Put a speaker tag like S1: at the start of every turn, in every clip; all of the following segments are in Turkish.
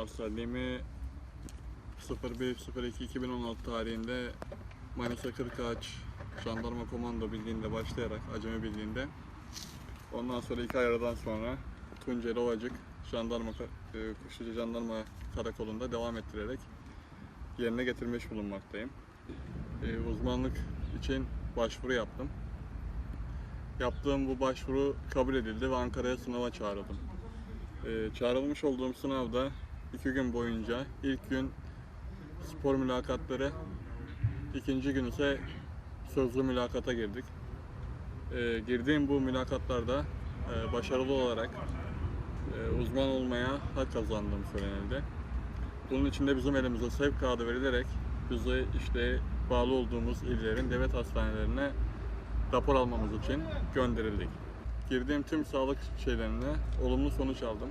S1: Askerliğimi 01.02.2016 tarihinde Manisa Kırkağaç Jandarma Komando Birliği'nde başlayarak Acemi Birliği'nde ondan sonra iki aradan sonra Tunceli Ovacık Jandarma Ka- e, Kuşluca Jandarma Karakolu'nda devam ettirerek yerine getirmiş bulunmaktayım. E, uzmanlık için başvuru yaptım. Yaptığım bu başvuru kabul edildi ve Ankara'ya sınava çağrıldım. E, çağrılmış olduğum sınavda iki gün boyunca ilk gün spor mülakatları, ikinci gün ise sözlü mülakata girdik. E, girdiğim bu mülakatlarda e, başarılı olarak e, uzman olmaya hak kazandığım söylenildi. Bunun için de bizim elimize sevk kağıdı verilerek bizi işte bağlı olduğumuz illerin devlet hastanelerine rapor almamız için gönderildik. Girdiğim tüm sağlık şeylerine olumlu sonuç aldım.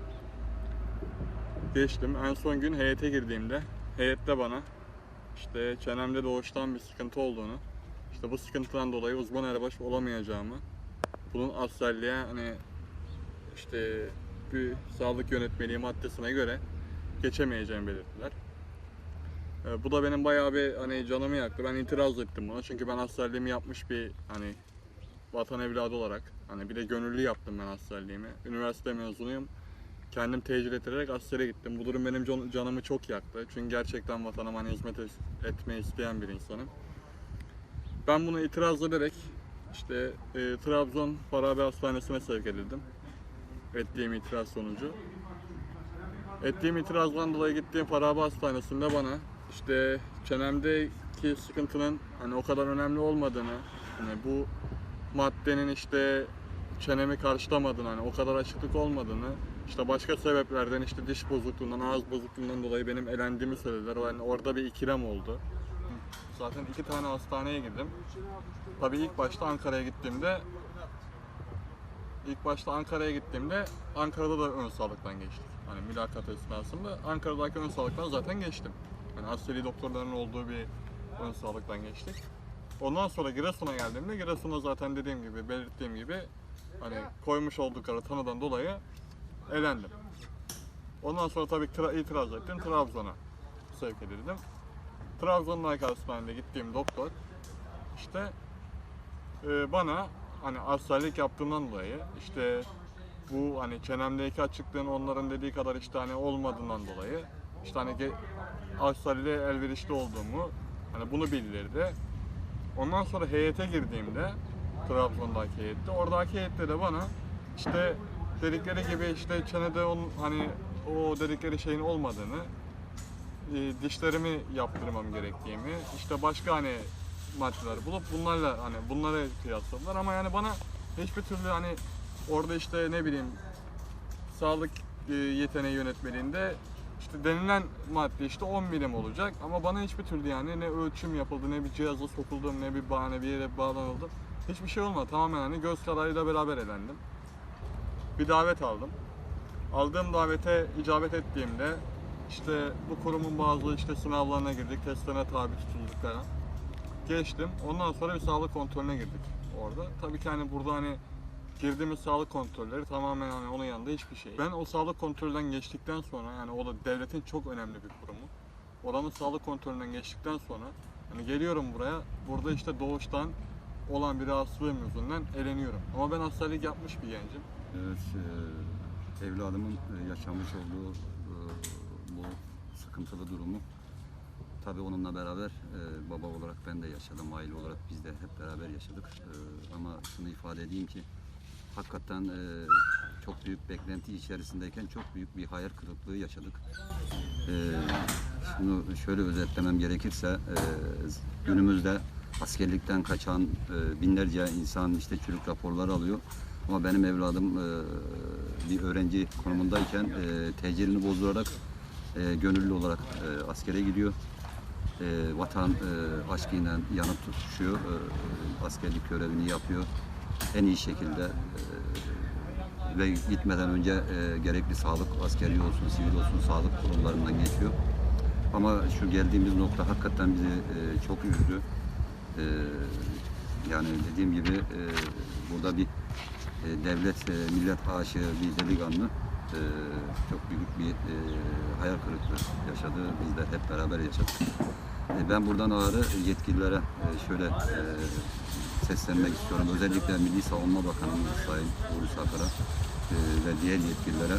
S1: Geçtim. En son gün heyete girdiğimde heyette bana işte çenemde doğuştan bir sıkıntı olduğunu, işte bu sıkıntıdan dolayı uzman erbaş olamayacağımı, bunun askerliğe hani işte bir sağlık yönetmeliği maddesine göre geçemeyeceğimi belirttiler. Ee, bu da benim bayağı bir hani canımı yaktı. Ben itiraz ettim buna. Çünkü ben askerliğimi yapmış bir hani vatan evladı olarak hani bir de gönüllü yaptım ben askerliğimi. Üniversite mezunuyum. Kendim tecrübe ettirerek askere gittim. Bu durum benim can- canımı çok yaktı. Çünkü gerçekten vatanıma hani hizmet etmeyi isteyen bir insanım. Ben bunu itiraz ederek işte e, Trabzon Farabi Hastanesi'ne sevk edildim. Ettiğim itiraz sonucu. Ettiğim itirazdan dolayı gittiğim Farabi Hastanesi'nde bana işte çenemdeki sıkıntının hani o kadar önemli olmadığını, hani bu maddenin işte çenemi karşılamadığını, hani o kadar açıklık olmadığını, işte başka sebeplerden işte diş bozukluğundan, ağız bozukluğundan dolayı benim elendiğimi söylediler. Yani orada bir ikilem oldu. Zaten iki tane hastaneye girdim. Tabii ilk başta Ankara'ya gittiğimde ilk başta Ankara'ya gittiğimde Ankara'da da ön sağlıktan geçtik. Hani mülakat esnasında Ankara'daki ön sağlıktan zaten geçtim. Yani askeri doktorların olduğu bir ön sağlıktan geçtik. Ondan sonra Giresun'a geldiğimde Giresun'a zaten dediğim gibi belirttiğim gibi hani koymuş oldukları tanıdan dolayı elendim. Ondan sonra tabii tra- itiraz ettim Trabzon'a sevk edildim. Trabzon'daki hastanede gittiğim doktor işte e, bana hani askerlik yaptığımdan dolayı işte bu hani çenemdeki açıklığın onların dediği kadar işte hani olmadığından dolayı işte hani askerliğe elverişli olduğumu hani bunu bildirdi. Ondan sonra heyete girdiğimde Trabzon'daki heyette oradaki heyette de bana işte dedikleri gibi işte çenede on, hani o dedikleri şeyin olmadığını e, dişlerimi yaptırmam gerektiğimi işte başka hani maddeler bulup bunlarla hani bunları kıyasladılar ama yani bana hiçbir türlü hani orada işte ne bileyim sağlık e, yeteneği yönetmeliğinde işte denilen madde işte 10 milim olacak ama bana hiçbir türlü yani ne ölçüm yapıldı ne bir cihaza sokuldum ne bir bahane bir yere bağlanıldı. Hiçbir şey olmadı. Tamamen hani göz kararıyla beraber elendim. Bir davet aldım. Aldığım davete icabet ettiğimde işte bu kurumun bazı işte sınavlarına girdik, testlerine tabi tutulduk falan. Geçtim. Ondan sonra bir sağlık kontrolüne girdik orada. Tabii ki hani burada hani girdiğimiz sağlık kontrolleri tamamen hani onun yanında hiçbir şey. Ben o sağlık kontrolünden geçtikten sonra yani o da devletin çok önemli bir kurumu. Oranın sağlık kontrolünden geçtikten sonra hani geliyorum buraya. Burada işte doğuştan olan bir rahatsızlığım yüzünden eleniyorum. Ama ben hastalık yapmış bir gencim.
S2: Evet, e, evladımın e, yaşamış olduğu e, bu sıkıntılı durumu tabii onunla beraber e, baba olarak ben de yaşadım, aile olarak biz de hep beraber yaşadık. E, ama şunu ifade edeyim ki hakikaten e, çok büyük beklenti içerisindeyken çok büyük bir hayal kırıklığı yaşadık. E, şunu şöyle özetlemem gerekirse e, günümüzde askerlikten kaçan e, binlerce insan işte çürük raporları alıyor. Ama benim evladım e, bir öğrenci konumundayken e, tecilini bozdurarak e, gönüllü olarak askere gidiyor. Vatan aşkıyla yanıp tutuşuyor. Askerlik görevini yapıyor. En iyi şekilde ve gitmeden önce gerekli sağlık, askeri olsun, sivil olsun sağlık kurumlarından geçiyor. Ama şu geldiğimiz nokta hakikaten bizi çok üzdü. E, yani dediğim gibi e, burada bir e, devlet, e, millet aşığı bir delikanlı e, çok büyük bir e, hayal kırıklığı yaşadı. Biz de hep beraber yaşadık. E, ben buradan ağrı yetkililere e, şöyle e, seslenmek istiyorum. Özellikle Milli Savunma Bakanımız Sayın Hulusi Akar'a e, ve diğer yetkililere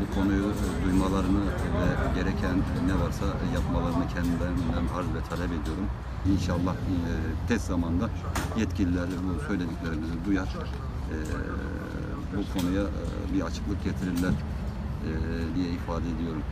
S2: bu konuyu e, duymalarını ve gereken ne varsa yapmalarını kendilerinden arz ve talep ediyorum. İnşallah e, tez zamanda yetkililer bu söylediklerimizi duyar. E, bu konuya e, bir açıklık getirirler diye ifade ediyorum.